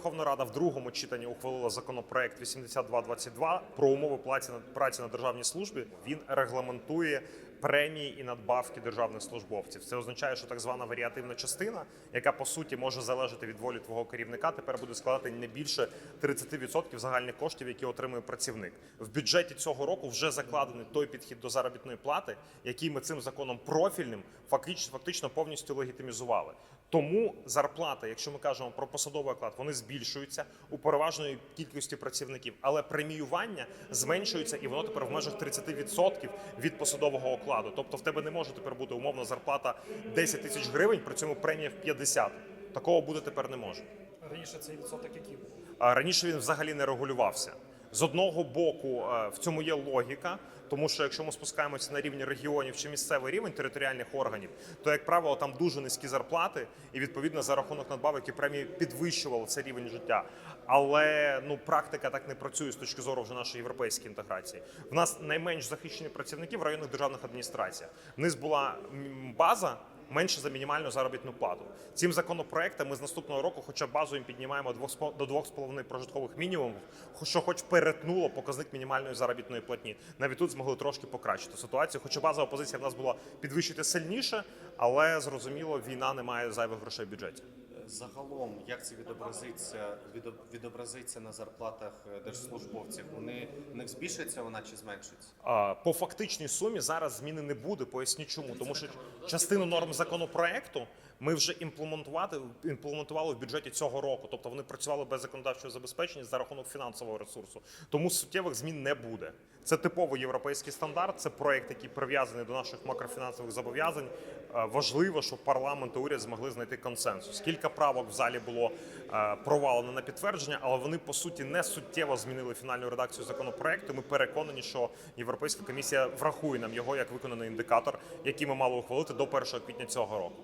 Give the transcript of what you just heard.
Верховна Рада в другому читанні ухвалила законопроект 8222 про умови праці на державній службі. Він регламентує премії і надбавки державних службовців. Це означає, що так звана варіативна частина, яка по суті може залежати від волі твого керівника, тепер буде складати не більше 30% загальних коштів, які отримує працівник. В бюджеті цього року вже закладений той підхід до заробітної плати, який ми цим законом профільним фактично, фактично повністю легітимізували. Тому зарплата, якщо ми кажемо про посадовий оклад, вони збільшуються у переважної кількості працівників, але преміювання зменшується, і воно тепер в межах 30% від посадового окладу. Тобто в тебе не може тепер бути умовна зарплата 10 тисяч гривень, при цьому премія в 50. Такого буде тепер не може. Раніше цей відсоток який був? Раніше він взагалі не регулювався. З одного боку, е, в цьому є логіка, тому що якщо ми спускаємося на рівні регіонів чи місцевий рівень територіальних органів, то як правило там дуже низькі зарплати, і відповідно за рахунок надбавок і премії підвищували цей рівень життя. Але ну практика так не працює з точки зору вже нашої європейської інтеграції. В нас найменш захищені працівники в районних державних адміністраціях. В була база менше за мінімальну заробітну плату. Цим законопроектом ми з наступного року, хоча базу їм піднімаємо до 2,5 прожиткових мінімумів, що хоч перетнуло показник мінімальної заробітної платні. Навіть тут змогли трошки покращити ситуацію. Хоча базова позиція в нас була підвищити сильніше, але зрозуміло, війна не має зайвих грошей в бюджеті. Загалом, як це відобразиться, відо- відобразиться на зарплатах е, держслужбовців? Вони в них збільшиться вона чи зменшиться? А, По фактичній сумі зараз зміни не буде. Поясню чому. Тому що частину норм законопроекту ми вже імплементувати імплементували в бюджеті цього року. Тобто вони працювали без законодавчого забезпечення за рахунок фінансового ресурсу. Тому суттєвих змін не буде. Це типовий європейський стандарт. Це проект, який прив'язаний до наших макрофінансових зобов'язань. Е, Важливо, щоб парламент і уряд змогли знайти консенсус. Кілька правок в залі було е, провалено на підтвердження, але вони по суті не суттєво змінили фінальну редакцію законопроекту. Ми переконані, що Європейська комісія врахує нам його як виконаний індикатор, який ми мали ухвалити до 1 квітня цього року.